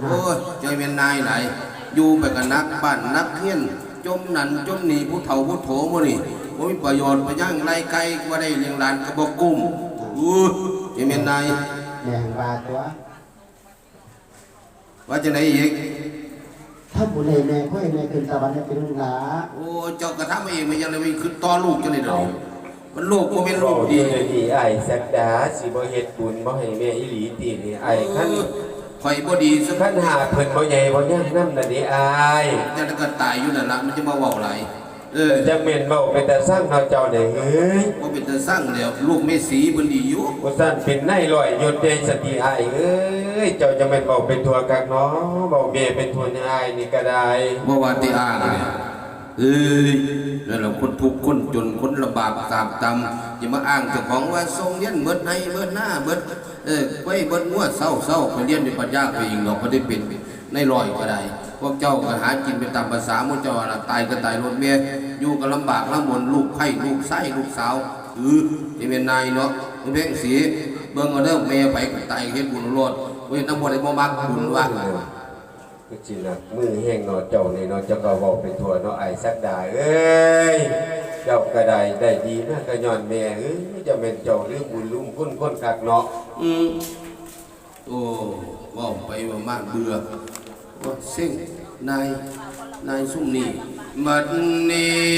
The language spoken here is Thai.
โอ้ยใจเป็นนายไหลายอยู่ไปกับนักบ้านนักเฮียน จมนันจมหนีผู้เฒ่าผู้โถมื้อนี่บ่มีประโยชน์ไปย่างไรไกลว่าได้เลี้ยงหลานก็บ่กุ้มอู้ใจเป็นนายแม่งว่าตัวว่าจังไดอีกถ้าบุญให้แม่ค่อยแม่ขึ้นสวรรค์ให้เป็นลูกหลาโอ้เจ้ากระทำเองมันยังเลยมีคือต่อลูกจังได๋ดอกมันลูกบ่แม่นลูกดีดีดีไอ้สักดาสิบ่เฮ็ดบุญบ่ให้แม่อีหลีตีนี่ไอ้คัน ข่อยบ่ดีสักคันหาเพิ่นบ่ใหญ่บ่ยักนำน่ะนี่ไอ้แต่แล้วก็ตายอยู่นั่นล่ะมันจะมาเว้าหลายเออจังแม่นเว้าเป็นแต่สร้างเนาเจ้าได้เอ้ยบ่เป็นตาสร้างแล้วลูกแม่สีเพิ่นดีอยู่บ่ซั่นเป็นนายร้อยยศใหญ่สติไอ้เอ้ยเจ้าจะแม่นเว้าเป็นตัวกักเนาะเว้าแม่เป็นตัวในอ้ายนี่ก็ได้บ่ว่าที่อ้างเนี่ย เอ้ยนั่นแหละคนทุกข์คนจนคนลำบากตามตำอย่ามาอ้างเจ้าของว่าทรงเรียนเบิดให้เบิดหน้าเบิดเออไว้เบิดงัวเศร้าเศร้าไปเรียนด้วยปัญญาไปเองดอกบ่ได้เป็นในรอยก็ได้พวกเจ้าก็หากินไปตามภาษามู่เจ้าตายก็ตายรถเมียอยู่ก็ลำบากลำบนลูกไผ่ลูกไส้ลูกสาวเออที่เป็นนายเนาะมึงเพ่งสีเบิ่งเอาเด้อแม่ไปก็ตายเฮ็ดบุญโลดเว้ยน้ำบ่ได้บ่มักบุญว่า ก็จินะมือแห้งเนาะเจ้านี่เนาะเจ้าก็เว้าเป็นทัวเนาะไอ้สักดาเอ้ยเจ้าก็ได้ได้ดีนะก็ย้อนแม่เอ้ยจะเป็นเจ้าหรือบุญลืมคุณคนกักเนาะอืมโอ้ว่าไปว่ามากเบื่อว่าเส้งนายนายสุ่มนี่มัดนี่